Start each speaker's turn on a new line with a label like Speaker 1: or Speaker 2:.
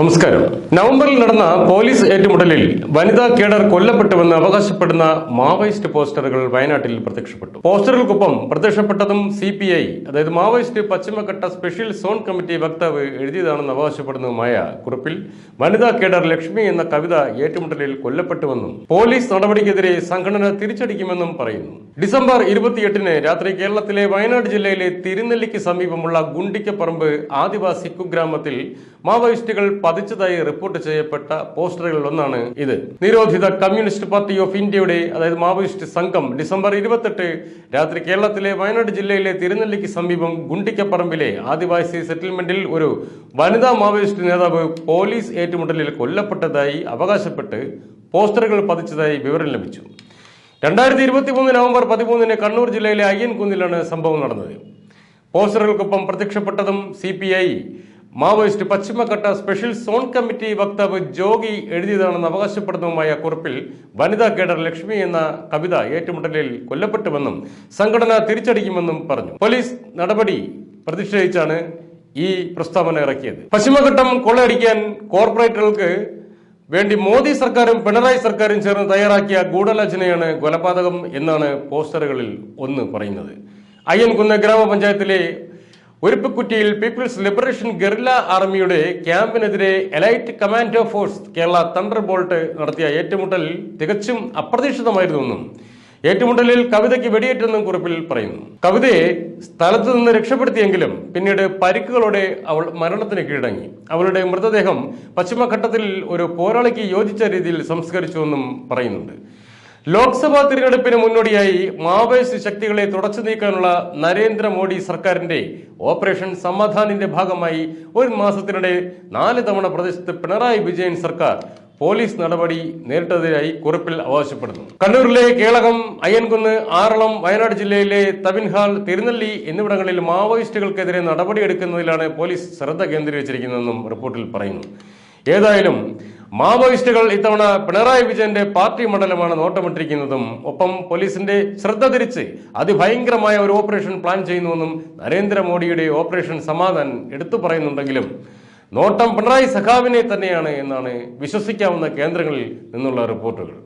Speaker 1: നമസ്കാരം. നവംബറിൽ നടന്ന പോലീസ് ഏറ്റുമുട്ടലിൽ വനിതാ കേഡർ കൊല്ലപ്പെട്ടുവെന്ന് അവകാശപ്പെടുന്ന മാവോയിസ്റ്റ് പോസ്റ്ററുകൾ വയനാട്ടിൽ പ്രത്യക്ഷപ്പെട്ടു. പോസ്റ്ററുകൾക്കൊപ്പം പ്രത്യക്ഷപ്പെട്ടതും സി പി ഐ അതായത് മാവോയിസ്റ്റ് പശ്ചിമഘട്ട സ്പെഷ്യൽ സോൺ കമ്മിറ്റി വക്താവ് എഴുതിയതാണെന്ന് അവകാശപ്പെടുന്നതുമായ കുറിപ്പിൽ വനിതാ കേഡർ ലക്ഷ്മി എന്ന കവിത ഏറ്റുമുട്ടലിൽ കൊല്ലപ്പെട്ടുവെന്നും പോലീസ് നടപടിക്കെതിരെ സംഘടന തിരിച്ചടിക്കുമെന്നും പറയുന്നു. ഡിസംബർ ഇരുപത്തിയെട്ടിന് രാത്രി കേരളത്തിലെ വയനാട് ജില്ലയിലെ തിരുനെല്ലിക്ക് സമീപമുള്ള ഗുണ്ടിക്കപ്പറമ്പ് ആദിവാസി കുഗ്രാമത്തിൽ മാവോയിസ്റ്റുകൾ പതിച്ചതായി റിപ്പോർട്ട് ചെയ്യപ്പെട്ട പോസ്റ്ററുകളിൽ ഒന്നാണ് ഇത്. നിരോധിത കമ്മ്യൂണിസ്റ്റ് പാർട്ടി ഓഫ് ഇന്ത്യയുടെ അതായത് മാവോയിസ്റ്റ് സംഘം ഡിസംബർ ഇരുപത്തെട്ട് രാത്രി കേരളത്തിലെ വയനാട് ജില്ലയിലെ തിരുനെല്ലിക്ക് സമീപം ഗുണ്ടിക്കപ്പറമ്പിലെ ആദിവാസി സെറ്റിൽമെന്റിൽ ഒരു വനിതാ മാവോയിസ്റ്റ് നേതാവ് പോലീസ് ഏറ്റുമുട്ടലിൽ കൊല്ലപ്പെട്ടതായി അവകാശപ്പെട്ട് പോസ്റ്ററുകൾ പതിച്ചതായി വിവരം ലഭിച്ചു. രണ്ടായിരത്തി ഇരുപത്തി മൂന്ന് നവംബർ പതിമൂന്നിന് കണ്ണൂർ ജില്ലയിലെ അയ്യൻകുന്നിലാണ് സംഭവം നടന്നത്. പോസ്റ്ററുകൾക്കൊപ്പം പ്രത്യക്ഷപ്പെട്ടതും സി പി ഐ മാവോയിസ്റ്റ് പശ്ചിമഘട്ട സ്പെഷ്യൽ സോൺ കമ്മിറ്റി വക്താവ് ജോഗി എഴുതിയതാണെന്ന് അവകാശപ്പെടുന്നതുമായ കുറിപ്പിൽ വനിതാ കേഡർ ലക്ഷ്മി എന്ന കവിത ഏറ്റുമുട്ടലിൽ കൊല്ലപ്പെട്ടുവെന്നും സംഘടന തിരിച്ചടിക്കുമെന്നും പറഞ്ഞു. പോലീസ് നടപടി പ്രതിഷേധിച്ചാണ് ഈ പ്രസ്താവന ഇറക്കിയത്. പശ്ചിമഘട്ടം കൊള്ളയടിക്കാൻ കോർപ്പറേറ്റുകൾക്ക് വേണ്ടി മോദി സർക്കാരും പിണറായി സർക്കാരും ചേർന്ന് തയ്യാറാക്കിയ ഗൂഢാലോചനയാണ് കൊലപാതകം എന്നാണ് പോസ്റ്ററുകളിൽ ഒന്ന് പറയുന്നത്. അയ്യൻകുന്ന് ഗ്രാമപഞ്ചായത്തിലെ ഒരുപ്പക്കുറ്റിയിൽ പീപ്പിൾസ് ലിബറേഷൻ ഗറില്ല ആർമിയുടെ ക്യാമ്പിനെതിരെ elite commando force Kerala thunderbolt നടത്തിയ ഏറ്റുമുട്ടൽ തികച്ചും അപ്രതീക്ഷിതമായിരുന്നുവെന്നും ഏറ്റുമുട്ടലിൽ കവിതയ്ക്ക് വെടിയേറ്റെന്നും കുറിപ്പിൽ പറയുന്നു. കവിതയെ സ്ഥലത്തു നിന്ന് രക്ഷപ്പെടുത്തിയെങ്കിലും പിന്നീട് പരിക്കുകളോടെ അവൾ മരണത്തിന് കീഴടങ്ങി. അവളുടെ മൃതദേഹം പശ്ചിമഘട്ടത്തിൽ ഒരു പോരാളിക്ക് യോജിച്ച രീതിയിൽ സംസ്കരിച്ചുവെന്നും പറയുന്നുണ്ട്. ലോക്സഭാ തിരഞ്ഞെടുപ്പിന് മുന്നോടിയായി മാവോയിസ്റ്റ് ശക്തികളെ തുടച്ചു നീക്കാനുള്ള നരേന്ദ്രമോദി സർക്കാരിന്റെ ഓപ്പറേഷൻ സമാധാനിന്റെ ഭാഗമായി ഒരു മാസത്തിനിടെ നാല് തവണ പ്രദേശത്ത് പിണറായി വിജയൻ സർക്കാർ പോലീസ് നടപടി നേരിട്ടതായി കുറിപ്പിൽ അവകാശപ്പെടുന്നു. കണ്ണൂരിലെ കേളകം അയ്യൻകുന്ന് ആറളം വയനാട് ജില്ലയിലെ തവിൻഹാൽ തിരുനെല്ലി എന്നിവിടങ്ങളിൽ മാവോയിസ്റ്റുകൾക്കെതിരെ നടപടിയെടുക്കുന്നതിലാണ് പോലീസ് ശ്രദ്ധ കേന്ദ്രീകരിച്ചിരിക്കുന്നതെന്നും റിപ്പോർട്ടിൽ പറയുന്നു. ഏതായാലും മാവോയിസ്റ്റുകൾ ഇത്തവണ പിണറായി വിജയന്റെ പാർട്ടി മണ്ഡലമാണ് നോട്ടമിട്ടിരിക്കുന്നതും. ഒപ്പം പോലീസിന്റെ ശ്രദ്ധ തിരിച്ച് അതിഭയങ്കരമായ ഒരു ഓപ്പറേഷൻ പ്ലാൻ ചെയ്യുന്നുവെന്നും നരേന്ദ്രമോദിയുടെ ഓപ്പറേഷൻ സമാധാൻ എടുത്തു പറയുന്നുണ്ടെങ്കിലും നോട്ടം പിണറായി സഖാവിനെ തന്നെയാണ് എന്നാണ് വിശ്വസിക്കാവുന്ന കേന്ദ്രങ്ങളിൽ നിന്നുള്ള റിപ്പോർട്ടുകൾ.